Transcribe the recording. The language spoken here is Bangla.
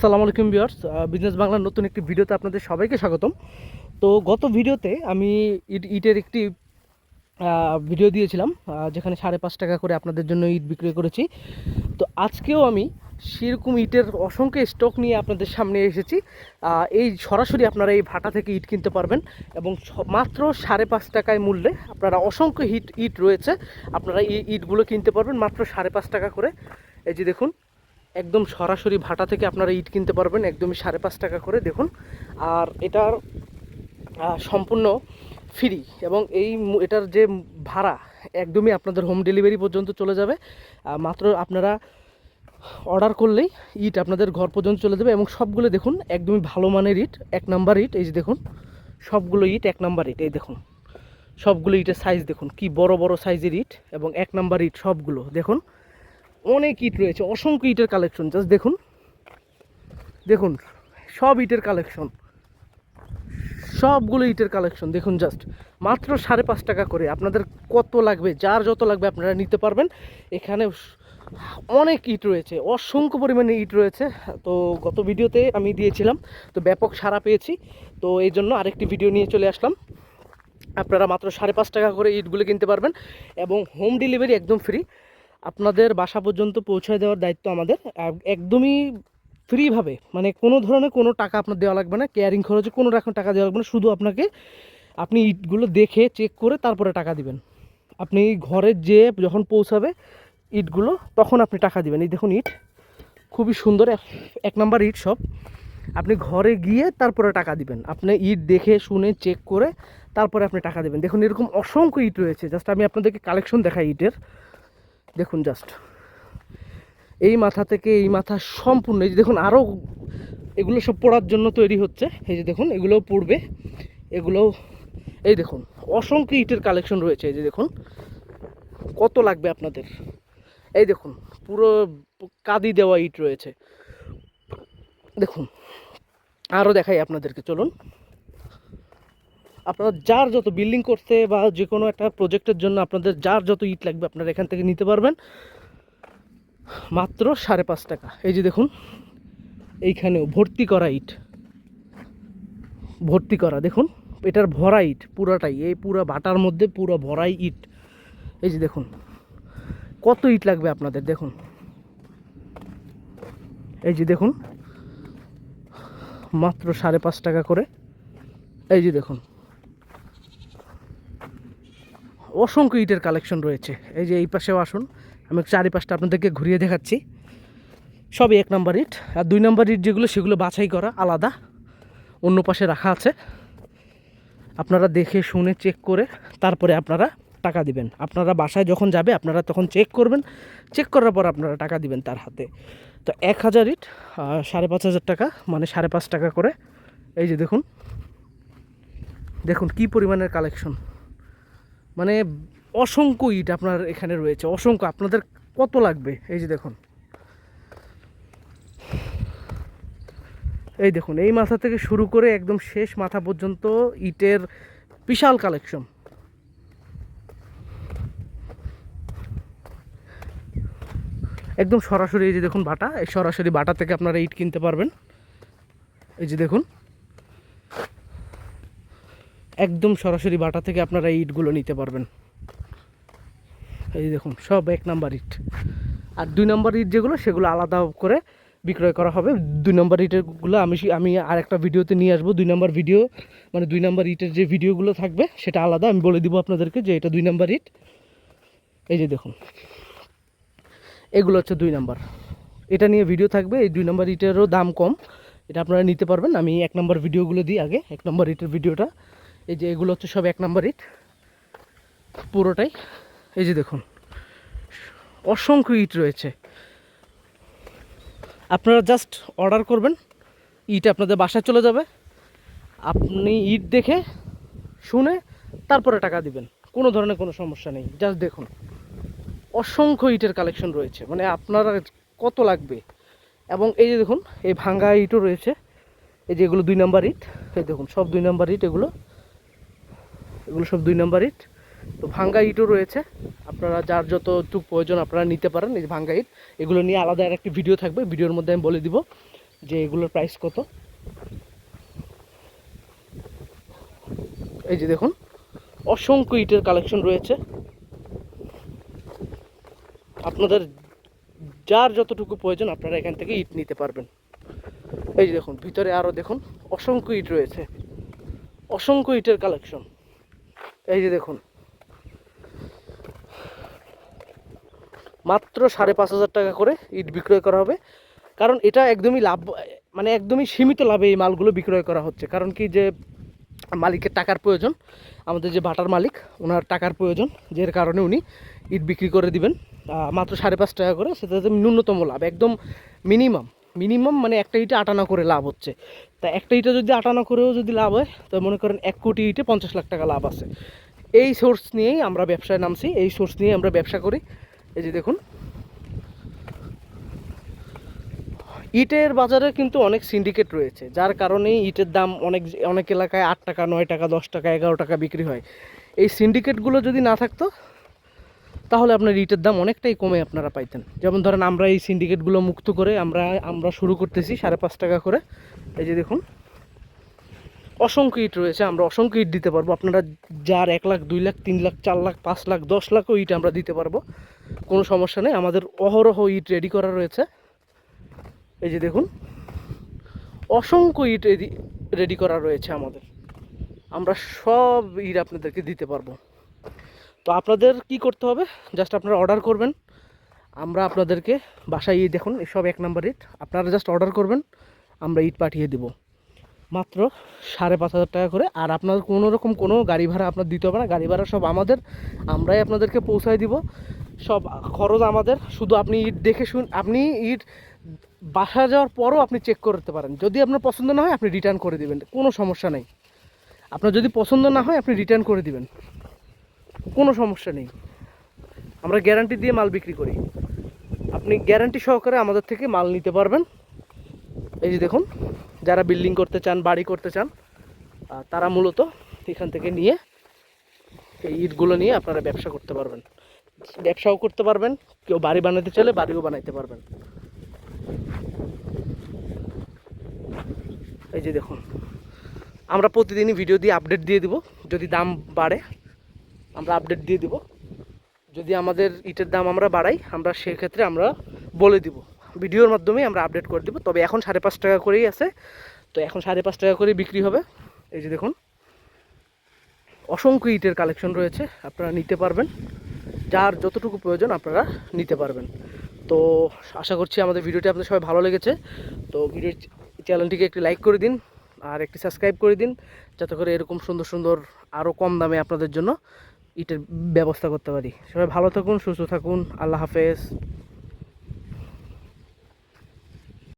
আসসালামু আলাইকুম বিয়ার্স বিজনেস বাংলার নতুন একটি ভিডিওতে আপনাদের সবাইকে স্বাগতম। তো গত ভিডিওতে আমি ইট, ইটের একটি ভিডিও দিয়েছিলাম যেখানে সাড়ে পাঁচ টাকা করে আপনাদের জন্য ইট বিক্রি করেছি। তো আজকেও আমি সেরকম ইটের অসংখ্য স্টক নিয়ে আপনাদের সামনে এসেছি। এই সরাসরি আপনারা এই ভাটা থেকে ইট কিনতে পারবেন এবং মাত্র সাড়ে পাঁচ টাকায় মূল্যে আপনারা অসংখ্য হিট, ইট রয়েছে। আপনারা এই ইটগুলো কিনতে পারবেন মাত্র সাড়ে পাঁচ টাকা করে। এই যে দেখুন একদম সরাসরি ভাটা থেকে আপনারা ইট কিনতে পারবেন, একদমই সাড়ে পাঁচ টাকা করে, দেখুন। আর এটার সম্পূর্ণ ফ্রি এবং এই এটার যে ভাড়া, একদমই আপনাদের হোম ডেলিভারি পর্যন্ত চলে যাবে। মাত্র আপনারা অর্ডার করলেই ইট আপনাদের ঘর পর্যন্ত চলে যাবে এবং সবগুলো দেখুন, একদমই ভালো মানের ইট, এক নাম্বার ইট, এই যে দেখুন, সবগুলো ইট এক নাম্বার ইট, এই দেখুন। সবগুলো ইটের সাইজ দেখুন, কি বড় বড় সাইজের ইট এবং এক নাম্বার ইট সবগুলো, দেখুন। অনেক ইট রয়েছে, অসংখ্য ইটের কালেকশন জাস্ট দেখুন। দেখুন, সব ইটের কালেকশন সবগুলো ইটের কালেকশন দেখুন জাস্ট মাত্র সাড়ে পাঁচ টাকা করে। আপনাদের কত লাগবে, যার যত লাগবে আপনারা নিতে পারবেন। এখানে অনেক ইট রয়েছে, অসংখ্য পরিমাণে ইট রয়েছে। তো গত ভিডিওতে আমি দিয়েছিলাম, তো ব্যাপক সাড়া পেয়েছি। তো এই জন্য আরেকটি ভিডিও নিয়ে চলে আসলাম। আপনারা মাত্র সাড়ে পাঁচ টাকা করে ইটগুলো কিনতে পারবেন। এবং হোম ডেলিভারি একদম ফ্রি আপনাদের বাসা পর্যন্ত পৌঁছায় দেওয়ার দায়িত্ব আমাদের। একদমই ফ্রিভাবে মানে কোনো ধরনের কোনো টাকা আপনার দেওয়া লাগবে না কেয়ারিং খরচে কোনো রকম টাকা দেওয়া লাগবে না, শুধু আপনাকে আপনি ইটগুলো দেখে চেক করে তারপরে টাকা দিবেন। আপনি ঘরে যে যখন পৌঁছাবে ইটগুলো, তখন আপনি টাকা দিবেন। এই দেখুন ইট, খুবই সুন্দর, এক নাম্বার ইট সব। আপনি ঘরে গিয়ে তারপরে টাকা দিবেন। আপনি ইট দেখে, শুনে চেক করে তারপরে আপনি টাকা দেবেন। দেখুন এরকম অসংখ্য ইট রয়েছে। জাস্ট আমি আপনাদেরকে কালেকশন দেখাই ইটের। দেখুন জাস্ট এই মাথা থেকে এই মাথা সম্পূর্ণ, এই যে দেখুন আরও এগুলো সব পড়ার জন্য তৈরি হচ্ছে। এই যে দেখুন, এগুলোও পড়বে। এগুলোও, এই দেখুন, অসংখ্য ইটের কালেকশন রয়েছে, এই যে দেখুন। কত লাগবে আপনাদের? এই দেখুন, পুরো কাদি দেওয়া ইট রয়েছে। দেখুন আরও দেখাই আপনাদেরকে, চলুন। আপনারা যার যত বিল্ডিং করতে বা যে কোনো একটা প্রজেক্টের জন্য আপনাদের যার যত ইট লাগবে আপনারা এখান থেকে নিতে পারবেন। মাত্র সাড়ে পাঁচ টাকা। এই যে দেখুন, এইখানেও ভর্তি করা ইট। ভর্তি করা, দেখুন, এটার ভরা ইট পুরাটাই, এই পুরো ভাটার মধ্যে পুরো ভরাই ইট। এই যে দেখুন, কত ইট লাগবে আপনাদের, দেখুন। এই যে দেখুন, মাত্র সাড়ে পাঁচ টাকা করে। এই যে দেখুন অসংখ্য ইটের কালেকশন রয়েছে। এই যে এই পাশেও আসুন, আমি চারিপাশটা আপনাদেরকে ঘুরিয়ে দেখাচ্ছি। সবই এক নম্বর ইট, আর দুই নম্বর ইট যেগুলো, সেগুলো বাছাই করা আলাদা, অন্য পাশে রাখা আছে। আপনারা দেখে শুনে চেক করে তারপরে আপনারা টাকা দিবেন। আপনারা বাসায় যখন যাবে, আপনারা তখন চেক করবেন। চেক করার পর আপনারা টাকা দিবেন তার হাতে। তো এক হাজার ইট সাড়ে পাঁচ হাজার টাকা মানে সাড়ে পাঁচ টাকা করে। এই যে দেখুন দেখুন কি পরিমাণের কালেকশন। মানে অসংখ্য ইট আপনার এখানে রয়েছে, অসংখ্য। আপনাদের কত লাগবে? এই যে দেখুন। এই দেখুন, এই মাথা থেকে শুরু করে একদম শেষ মাথা পর্যন্ত ইটের বিশাল কালেকশন একদম সরাসরি এই যে দেখুন বাটা, এই সরাসরি বাটা থেকে আপনারা ইট কিনতে পারবেন। এই যে দেখুন। একদম সরাসরি বাটা থেকে আপনারা ইটগুলো নিতে পারবেন। এই দেখুন, সব এক নাম্বার ইট। আর দুই নম্বর ইট যেগুলো, সেগুলো আলাদা করে বিক্রয় করা হবে। দুই নম্বর ইটেরগুলো আমি আমি আর একটা ভিডিওতে নিয়ে আসব। দুই নম্বর ভিডিও মানে দুই নম্বর ইটের যে ভিডিওগুলো থাকবে, সেটা আলাদা। আমি বলে দিব আপনাদেরকে যে এটা দুই নম্বর ইট। এই যে দেখুন, এগুলো হচ্ছে দুই নম্বর। এটা নিয়ে ভিডিও থাকবে। এই দুই নম্বর ইটেরও দাম কম। এটা আপনারা নিতে পারবেন। আমি এক নম্বর ভিডিওগুলো দিই আগে। এক নম্বর ইটের ভিডিওটা। এই যে এগুলো হচ্ছে সব এক নাম্বার ইট। পুরোটাই। এই যে দেখুন, অসংখ্য ইট রয়েছে। আপনারা জাস্ট অর্ডার করবেন, ইট আপনাদের বাসায় চলে যাবে। আপনি ইট দেখে, শুনে, তারপরে টাকা দিবেন। কোনো ধরনের কোনো সমস্যা নেই। জাস্ট দেখুন, অসংখ্য ইটের কালেকশন রয়েছে। মানে আপনারা কত লাগবে? এবং এই যে দেখুন, এই ভাঙ্গা ইটও রয়েছে। এই যে এগুলো দুই নাম্বার ইট। এই দেখুন, সব দুই নাম্বার ইট এগুলো। এগুলো সব দুই নাম্বার ইট। তো ভাঙ্গা ইটও রয়েছে। আপনারা যার যতটুকু প্রয়োজন আপনারা নিতে পারেন এই ভাঙ্গা ইট। এগুলো নিয়ে আলাদা আর একটি ভিডিও থাকবে। ভিডিওর মধ্যে আমি বলে দিব যে এগুলোর প্রাইস কত। এই যে দেখুন, অসংখ্য ইটের কালেকশন রয়েছে। আপনাদের যার যতটুকু প্রয়োজন আপনারা এখান থেকে ইট নিতে পারবেন। এই যে দেখুন, ভিতরে আরও দেখুন, অসংখ্য ইট রয়েছে। অসংখ্য ইটের কালেকশন এই যে দেখুন। মাত্র সাড়ে পাঁচ হাজার টাকা করে ইট বিক্রয় করা হবে। কারণ এটা একদমই লাভ মানে একদমই সীমিত লাভে এই মালগুলো বিক্রয় করা হচ্ছে। কারণ কি যে মালিকের টাকার প্রয়োজন, আমাদের যে বাটার মালিক, ওনার টাকার প্রয়োজন, যের কারণে উনি ইট বিক্রি করে দিবেন। মাত্র সাড়ে পাঁচ টাকা করে, সেটা হচ্ছে ন্যূনতম লাভ, একদম মিনিমাম। মিনিমাম মানে একটা ইটে আটানা করে লাভ হচ্ছে। তা একটা ইটে যদি আটানা করেও যদি লাভ হয়, তো মনে করেন এক কোটি ইটে পঞ্চাশ লাখ টাকা লাভ আছে। এই সোর্স নিয়েই আমরা ব্যবসায় নামছি, এই সোর্স নিয়ে আমরা ব্যবসা করি। এই যে দেখুন। ইটের বাজারে কিন্তু অনেক সিন্ডিকেট রয়েছে, যার কারণে ইটের দাম অনেক অনেক এলাকায় আট টাকা, নয় টাকা, দশ টাকা, এগারো টাকা বিক্রি হয়। এই সিন্ডিকেটগুলো যদি না থাকতো তাহলে আপনার ইটের দাম অনেকটাই কমে আপনারা পাইতেন। যেমন ধরেন আমরা এই সিন্ডিকেটগুলো মুক্ত করে আমরা আমরা শুরু করতেছি সাড়ে পাঁচ টাকা করে। এই যে দেখুন, অসংখ্য ইট রয়েছে, আমরা অসংখ্য ইট দিতে পারব। আপনারা যার এক লাখ, দুই লাখ, তিন লাখ, চার লাখ, পাঁচ লাখ, দশ লাখও ইট আমরা দিতে পারব। কোনো সমস্যা নেই, আমাদের অহরহ ইট রেডি করা রয়েছে। এই যে দেখুন, অসংখ্য ইট রেডি করা রয়েছে আমাদের। আমরা সব ইট আপনাদেরকে দিতে পারব। তো আপনাদের কি করতে হবে? জাস্ট আপনারা অর্ডার করবেন। আমরা আপনাদেরকে বাসায় এই দেখুন সব এক নাম্বার ইট আপনারা জাস্ট অর্ডার করবেন, আমরা ইট পাঠিয়ে দেব। মাত্র সাড়ে পাঁচ হাজার টাকা করে। আর আপনার কোনো রকম কোনো গাড়ি ভাড়া আপনার দিতে হবে না। গাড়ি ভাড়া সব আমাদের, আমরাই আপনাদেরকে পৌঁছায় দিব। সব খরচ আমাদের। শুধু আপনি ইট দেখে শুন, আপনি ইট বাসা যাওয়ার পরও আপনি চেক করতে পারেন। যদি আপনার পছন্দ না হয়, আপনি রিটার্ন করে দেবেন। কোনো সমস্যা নেই। আপনার যদি পছন্দ না হয়, আপনি রিটার্ন করে দিবেন। কোনো সমস্যা নেই। আমরা গ্যারান্টি দিয়ে মাল বিক্রি করি। আপনি গ্যারান্টি সহকারে আমাদের থেকে মাল নিতে পারবেন। এই যে দেখুন, যারা বিল্ডিং করতে চান, বাড়ি করতে চান তারা মূলত এখান থেকে নিয়ে এই ইটগুলো নিয়ে আপনারা ব্যবসা করতে পারবেন। ব্যবসাও করতে পারবেন, কেউ বাড়ি বানাতে চাইলে বাড়িও বানাইতে পারবেন। এই যে দেখুন, আমরা প্রতিদিনই ভিডিও দিয়ে আপডেট দিয়ে দিব। যদি দাম বাড়ে আমরা আপডেট দিয়ে দিব। যদি আমাদের ইটের দাম আমরা বাড়াই, আমরা সেক্ষেত্রে আমরা বলে দিব। ভিডিওর মাধ্যমে আমরা আপডেট করে দিব। তবে এখন সাড়ে পাঁচ টাকা করেই আছে। তো এখন সাড়ে পাঁচ টাকা করেই বিক্রি হবে। এই যে দেখুন, অসংখ্য ইটের কালেকশন রয়েছে। আপনারা নিতে পারবেন। যার যতটুকু প্রয়োজন আপনারা নিতে পারবেন। তো আশা করছি আমাদের ভিডিওটি আপনাদের সবাই ভালো লেগেছে। তো ভিডিও চ্যানেলটিকে একটি লাইক করে দিন আর একটি সাবস্ক্রাইব করে দিন, যাতে করে এরকম সুন্দর সুন্দর আরও কম দামে আপনাদের জন্য ইটের ব্যবস্থা করতে পারি। সবাই ভালো থাকুন সুস্থ থাকুন। আল্লাহ হাফেজ।